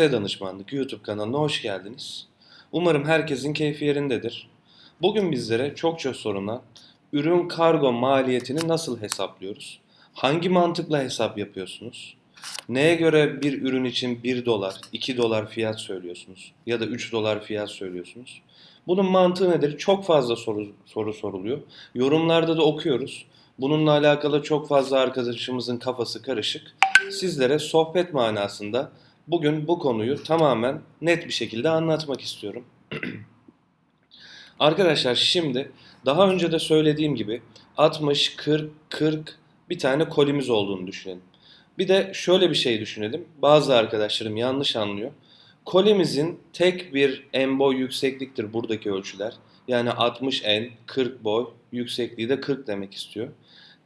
Danışmanlık YouTube kanalına hoş geldiniz. Umarım herkesin keyfi yerindedir. Bugün bizlere çokça sorulan ürün kargo maliyetini nasıl hesaplıyoruz? Hangi mantıkla hesap yapıyorsunuz? Neye göre bir ürün için 1 dolar, 2 dolar fiyat söylüyorsunuz? Ya da 3 dolar fiyat söylüyorsunuz? Bunun mantığı nedir? Çok fazla soru, soru soruluyor. Yorumlarda da okuyoruz. Bununla alakalı çok fazla arkadaşımızın kafası karışık. Sizlere sohbet manasında Bugün bu konuyu tamamen net bir şekilde anlatmak istiyorum. Arkadaşlar şimdi daha önce de söylediğim gibi 60, 40, 40 bir tane kolimiz olduğunu düşünelim. Bir de şöyle bir şey düşünelim. Bazı arkadaşlarım yanlış anlıyor. Kolimizin tek bir en boy yüksekliktir buradaki ölçüler. Yani 60 en, 40 boy, yüksekliği de 40 demek istiyor.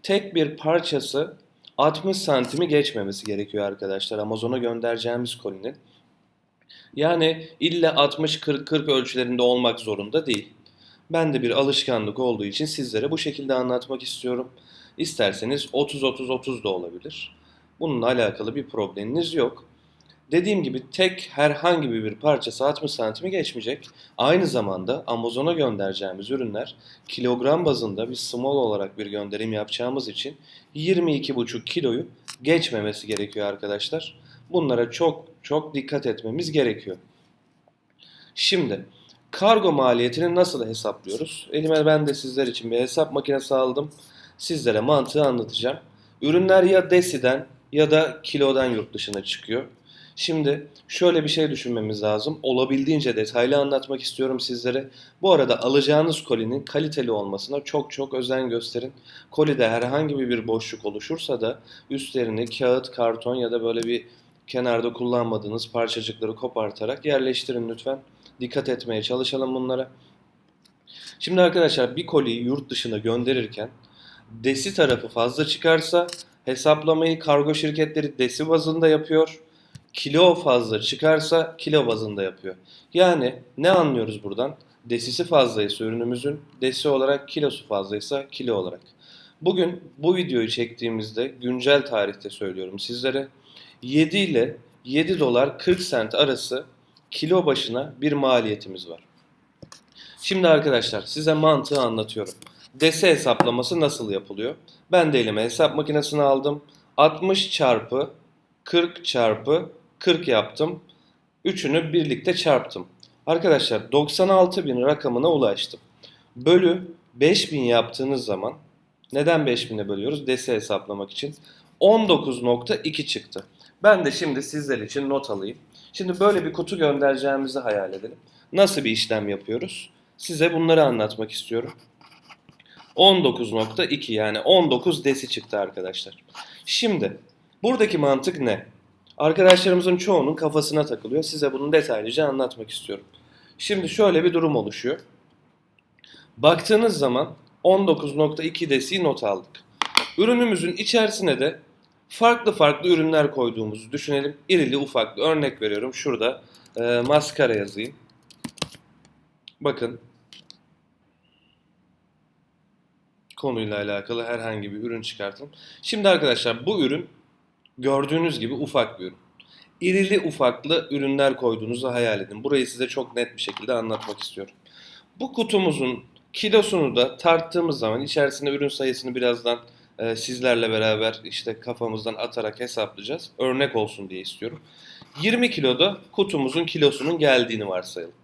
Tek bir parçası 60 santimi geçmemesi gerekiyor arkadaşlar Amazon'a göndereceğimiz kolinin. Yani ille 60-40-40 ölçülerinde olmak zorunda değil. Ben de bir alışkanlık olduğu için sizlere bu şekilde anlatmak istiyorum. İsterseniz 30-30-30 da olabilir. Bununla alakalı bir probleminiz yok. Dediğim gibi tek herhangi bir parçası 60 santimi geçmeyecek. Aynı zamanda Amazon'a göndereceğimiz ürünler kilogram bazında bir small olarak bir gönderim yapacağımız için 22,5 kiloyu geçmemesi gerekiyor arkadaşlar. Bunlara çok çok dikkat etmemiz gerekiyor. Şimdi kargo maliyetini nasıl hesaplıyoruz? Elime ben de sizler için bir hesap makinesi aldım. Sizlere mantığı anlatacağım. Ürünler ya desiden ya da kilodan yurt dışına çıkıyor. Şimdi şöyle bir şey düşünmemiz lazım. Olabildiğince detaylı anlatmak istiyorum sizlere. Bu arada alacağınız kolinin kaliteli olmasına çok çok özen gösterin. Kolide herhangi bir boşluk oluşursa da üstlerini kağıt, karton ya da böyle bir kenarda kullanmadığınız parçacıkları kopartarak yerleştirin lütfen. Dikkat etmeye çalışalım bunlara. Şimdi arkadaşlar bir koliyi yurt dışına gönderirken desi tarafı fazla çıkarsa hesaplamayı kargo şirketleri desi bazında yapıyor kilo fazla çıkarsa kilo bazında yapıyor. Yani ne anlıyoruz buradan? Desisi fazlaysa ürünümüzün desi olarak kilosu fazlaysa kilo olarak. Bugün bu videoyu çektiğimizde güncel tarihte söylüyorum sizlere 7 ile 7 dolar 40 sent arası kilo başına bir maliyetimiz var. Şimdi arkadaşlar size mantığı anlatıyorum. Dese hesaplaması nasıl yapılıyor? Ben de elime hesap makinesini aldım. 60 çarpı 40 çarpı 40 yaptım. Üçünü birlikte çarptım. Arkadaşlar 96 bin rakamına ulaştım. Bölü 5000 yaptığınız zaman neden 5000'e bölüyoruz? Dese hesaplamak için. 19.2 çıktı. Ben de şimdi sizler için not alayım. Şimdi böyle bir kutu göndereceğimizi hayal edelim. Nasıl bir işlem yapıyoruz? Size bunları anlatmak istiyorum. 19.2 yani 19 desi çıktı arkadaşlar. Şimdi buradaki mantık ne? Arkadaşlarımızın çoğunun kafasına takılıyor. Size bunu detaylıca anlatmak istiyorum. Şimdi şöyle bir durum oluşuyor. Baktığınız zaman 19.2 desi not aldık. Ürünümüzün içerisine de farklı farklı ürünler koyduğumuzu düşünelim. İrili ufaklı örnek veriyorum. Şurada e, maskara yazayım. Bakın. Konuyla alakalı herhangi bir ürün çıkartın. Şimdi arkadaşlar bu ürün Gördüğünüz gibi ufak bir ürün. İrili ufaklı ürünler koyduğunuzu hayal edin. Burayı size çok net bir şekilde anlatmak istiyorum. Bu kutumuzun kilosunu da tarttığımız zaman içerisinde ürün sayısını birazdan e, sizlerle beraber işte kafamızdan atarak hesaplayacağız. Örnek olsun diye istiyorum. 20 kiloda kutumuzun kilosunun geldiğini varsayalım.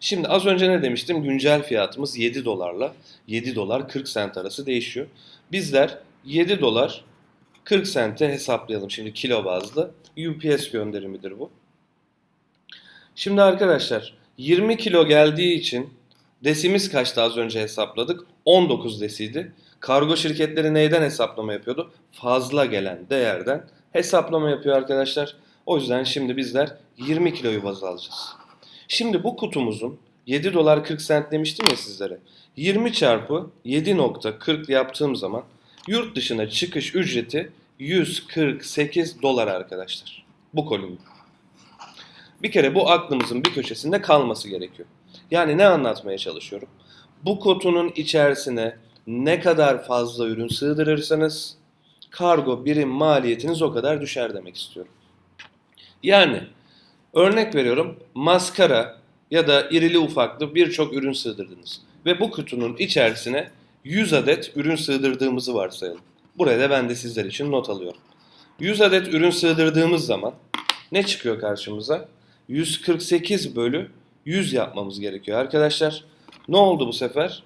Şimdi az önce ne demiştim? Güncel fiyatımız 7 dolarla 7 dolar 40 sent arası değişiyor. Bizler 7 dolar 40 sente hesaplayalım şimdi kilo bazlı. UPS gönderimidir bu. Şimdi arkadaşlar 20 kilo geldiği için desimiz kaçtı az önce hesapladık? 19 desiydi. Kargo şirketleri neyden hesaplama yapıyordu? Fazla gelen değerden hesaplama yapıyor arkadaşlar. O yüzden şimdi bizler 20 kiloyu baz alacağız. Şimdi bu kutumuzun 7 dolar 40 sent demiştim ya sizlere. 20 çarpı 7.40 yaptığım zaman Yurt dışına çıkış ücreti 148 dolar arkadaşlar. Bu kolinin. Bir kere bu aklımızın bir köşesinde kalması gerekiyor. Yani ne anlatmaya çalışıyorum? Bu kutunun içerisine ne kadar fazla ürün sığdırırsanız kargo birim maliyetiniz o kadar düşer demek istiyorum. Yani Örnek veriyorum maskara ya da irili ufaklı birçok ürün sığdırdınız. Ve bu kutunun içerisine 100 adet ürün sığdırdığımızı varsayalım. Buraya da ben de sizler için not alıyorum. 100 adet ürün sığdırdığımız zaman ne çıkıyor karşımıza? 148 bölü 100 yapmamız gerekiyor arkadaşlar. Ne oldu bu sefer?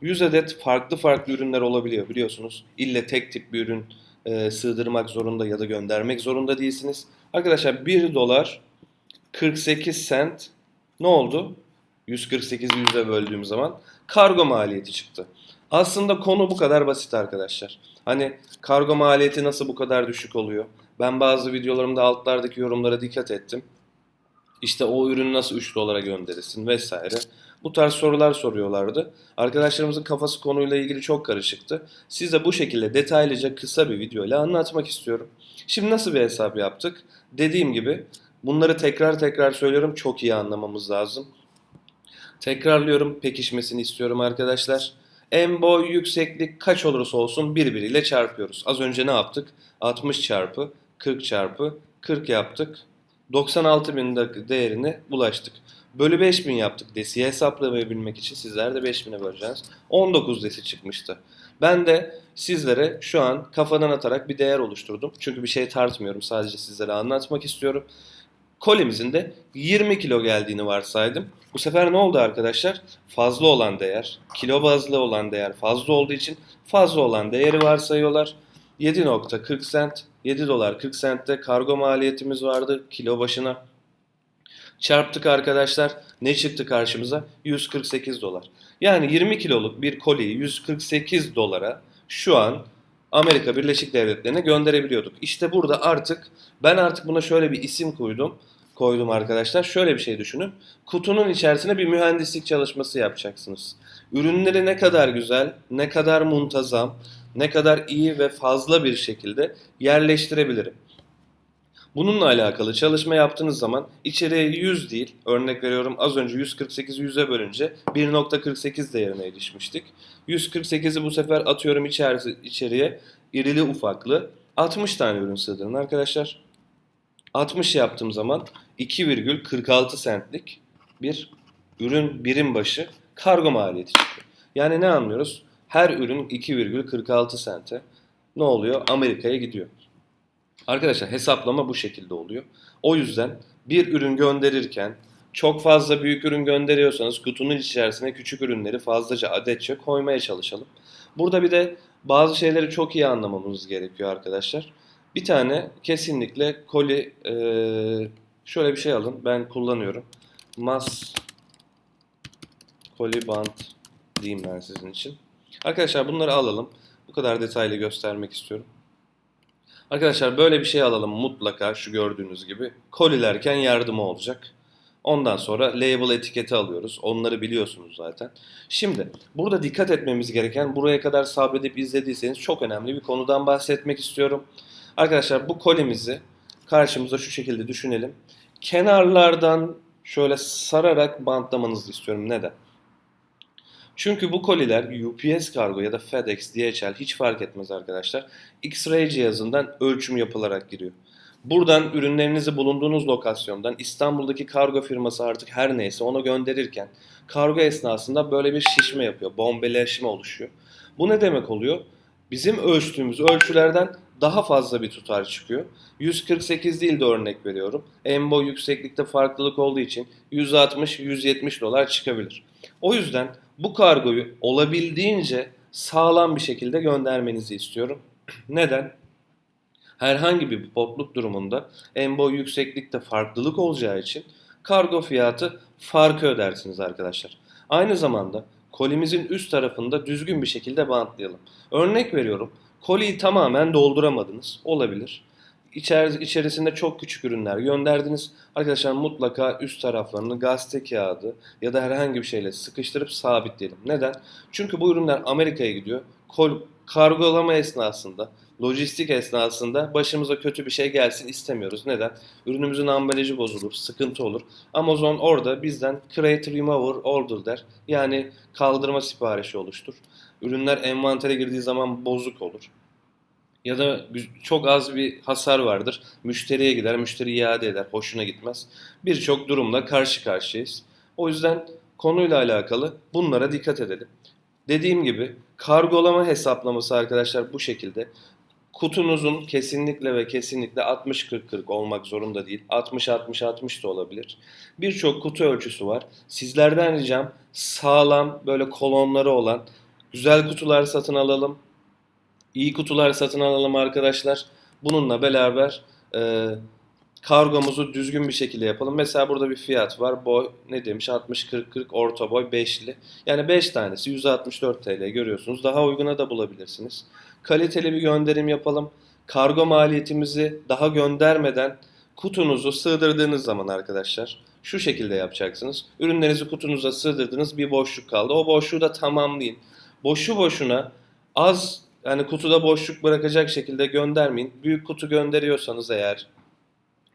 100 adet farklı farklı ürünler olabiliyor biliyorsunuz. İlle tek tip bir ürün e, sığdırmak zorunda ya da göndermek zorunda değilsiniz. Arkadaşlar 1 dolar 48 cent ne oldu? 148'i 100'e böldüğüm zaman kargo maliyeti çıktı. Aslında konu bu kadar basit arkadaşlar. Hani kargo maliyeti nasıl bu kadar düşük oluyor? Ben bazı videolarımda altlardaki yorumlara dikkat ettim. İşte o ürünü nasıl 3 dolara gönderirsin vesaire. Bu tarz sorular soruyorlardı. Arkadaşlarımızın kafası konuyla ilgili çok karışıktı. Size bu şekilde detaylıca kısa bir videoyla anlatmak istiyorum. Şimdi nasıl bir hesap yaptık? Dediğim gibi bunları tekrar tekrar söylüyorum çok iyi anlamamız lazım. Tekrarlıyorum pekişmesini istiyorum arkadaşlar. En boy yükseklik kaç olursa olsun birbiriyle çarpıyoruz. Az önce ne yaptık? 60 çarpı 40 çarpı 40 yaptık. 96 bin değerine ulaştık. Bölü 5000 yaptık desiyi hesaplayabilmek için sizler de 5000'e böleceğiz. 19 desi çıkmıştı. Ben de sizlere şu an kafadan atarak bir değer oluşturdum. Çünkü bir şey tartmıyorum sadece sizlere anlatmak istiyorum. Kolimizin de 20 kilo geldiğini varsaydım. Bu sefer ne oldu arkadaşlar? Fazla olan değer, kilo bazlı olan değer fazla olduğu için fazla olan değeri varsayıyorlar. 7.40 cent, 7 dolar 40 centte kargo maliyetimiz vardı kilo başına. Çarptık arkadaşlar. Ne çıktı karşımıza? 148 dolar. Yani 20 kiloluk bir koliyi 148 dolara şu an Amerika Birleşik Devletleri'ne gönderebiliyorduk. İşte burada artık ben artık buna şöyle bir isim koydum. Koydum arkadaşlar. Şöyle bir şey düşünün. Kutunun içerisine bir mühendislik çalışması yapacaksınız. Ürünleri ne kadar güzel, ne kadar muntazam, ne kadar iyi ve fazla bir şekilde yerleştirebilirim. Bununla alakalı çalışma yaptığınız zaman içeriye 100 değil, örnek veriyorum az önce 148'i 100'e bölünce 1.48 değerine erişmiştik. 148'i bu sefer atıyorum içerisi, içeriye irili ufaklı 60 tane ürün sığdırın arkadaşlar. 60 yaptığım zaman 2,46 centlik bir ürün birim başı kargo maliyeti çıkıyor. Yani ne anlıyoruz? Her ürün 2,46 sente ne oluyor? Amerika'ya gidiyor. Arkadaşlar hesaplama bu şekilde oluyor. O yüzden bir ürün gönderirken çok fazla büyük ürün gönderiyorsanız kutunun içerisine küçük ürünleri fazlaca adetçe koymaya çalışalım. Burada bir de bazı şeyleri çok iyi anlamamız gerekiyor arkadaşlar. Bir tane kesinlikle koli şöyle bir şey alın. Ben kullanıyorum. Mas koli bant diyeyim ben sizin için. Arkadaşlar bunları alalım. Bu kadar detaylı göstermek istiyorum. Arkadaşlar böyle bir şey alalım mutlaka şu gördüğünüz gibi. Kolilerken yardımı olacak. Ondan sonra label etiketi alıyoruz. Onları biliyorsunuz zaten. Şimdi burada dikkat etmemiz gereken buraya kadar sabredip izlediyseniz çok önemli bir konudan bahsetmek istiyorum. Arkadaşlar bu kolimizi karşımıza şu şekilde düşünelim. Kenarlardan şöyle sararak bantlamanızı istiyorum. Neden? Çünkü bu koliler UPS kargo ya da FedEx, DHL hiç fark etmez arkadaşlar. X-ray cihazından ölçüm yapılarak giriyor. Buradan ürünlerinizi bulunduğunuz lokasyondan İstanbul'daki kargo firması artık her neyse ona gönderirken kargo esnasında böyle bir şişme yapıyor. Bombeleşme oluşuyor. Bu ne demek oluyor? Bizim ölçtüğümüz ölçülerden daha fazla bir tutar çıkıyor. 148 değil de örnek veriyorum. En boy yükseklikte farklılık olduğu için 160-170 dolar çıkabilir. O yüzden bu kargoyu olabildiğince sağlam bir şekilde göndermenizi istiyorum. Neden? Herhangi bir botluk durumunda en boy yükseklikte farklılık olacağı için kargo fiyatı farkı ödersiniz arkadaşlar. Aynı zamanda kolimizin üst tarafında düzgün bir şekilde bantlayalım. Örnek veriyorum. Koliyi tamamen dolduramadınız. Olabilir. İçer, içerisinde çok küçük ürünler gönderdiniz. Arkadaşlar mutlaka üst taraflarını gazete kağıdı ya da herhangi bir şeyle sıkıştırıp sabitleyelim. Neden? Çünkü bu ürünler Amerika'ya gidiyor. Kol, kargolama esnasında, lojistik esnasında başımıza kötü bir şey gelsin istemiyoruz. Neden? Ürünümüzün ambalajı bozulur, sıkıntı olur. Amazon orada bizden create remover order der. Yani kaldırma siparişi oluştur. Ürünler envantere girdiği zaman bozuk olur. Ya da çok az bir hasar vardır. Müşteriye gider, müşteri iade eder, hoşuna gitmez. Birçok durumla karşı karşıyayız. O yüzden konuyla alakalı bunlara dikkat edelim. Dediğim gibi kargolama hesaplaması arkadaşlar bu şekilde. Kutunuzun kesinlikle ve kesinlikle 60-40-40 olmak zorunda değil. 60-60-60 da olabilir. Birçok kutu ölçüsü var. Sizlerden ricam sağlam böyle kolonları olan güzel kutular satın alalım. İyi kutular satın alalım arkadaşlar. Bununla beraber e, kargomuzu düzgün bir şekilde yapalım. Mesela burada bir fiyat var. Boy ne demiş? 60-40-40 orta boy 5'li. Yani 5 tanesi 164 TL görüyorsunuz. Daha uyguna da bulabilirsiniz. Kaliteli bir gönderim yapalım. Kargo maliyetimizi daha göndermeden kutunuzu sığdırdığınız zaman arkadaşlar şu şekilde yapacaksınız. Ürünlerinizi kutunuza sığdırdınız bir boşluk kaldı. O boşluğu da tamamlayın. Boşu boşuna az yani kutuda boşluk bırakacak şekilde göndermeyin. Büyük kutu gönderiyorsanız eğer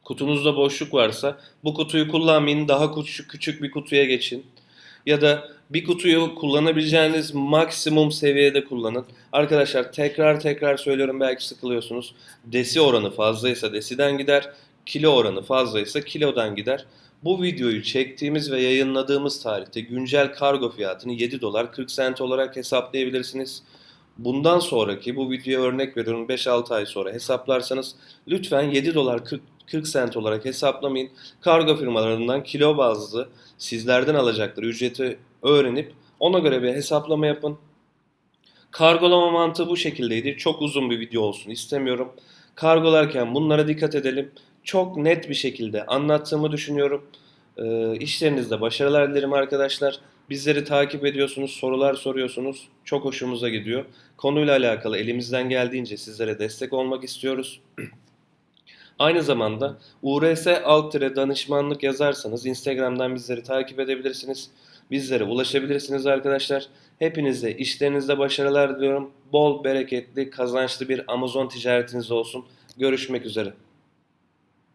kutunuzda boşluk varsa bu kutuyu kullanmayın. Daha küçük, küçük bir kutuya geçin. Ya da bir kutuyu kullanabileceğiniz maksimum seviyede kullanın. Arkadaşlar tekrar tekrar söylüyorum belki sıkılıyorsunuz. Desi oranı fazlaysa desiden gider. Kilo oranı fazlaysa kilodan gider. Bu videoyu çektiğimiz ve yayınladığımız tarihte güncel kargo fiyatını 7 dolar 40 sent olarak hesaplayabilirsiniz. Bundan sonraki bu videoya örnek veriyorum 5-6 ay sonra hesaplarsanız lütfen 7 dolar 40, 40 sent olarak hesaplamayın. Kargo firmalarından kilo bazlı sizlerden alacakları ücreti öğrenip ona göre bir hesaplama yapın. Kargolama mantığı bu şekildeydi. Çok uzun bir video olsun istemiyorum. Kargolarken bunlara dikkat edelim. Çok net bir şekilde anlattığımı düşünüyorum. Ee, işlerinizde başarılar dilerim arkadaşlar. Bizleri takip ediyorsunuz, sorular soruyorsunuz. Çok hoşumuza gidiyor. Konuyla alakalı elimizden geldiğince sizlere destek olmak istiyoruz. Aynı zamanda URS alt danışmanlık yazarsanız Instagram'dan bizleri takip edebilirsiniz. Bizlere ulaşabilirsiniz arkadaşlar. Hepinize işlerinizde başarılar diliyorum. Bol, bereketli, kazançlı bir Amazon ticaretiniz olsun. Görüşmek üzere.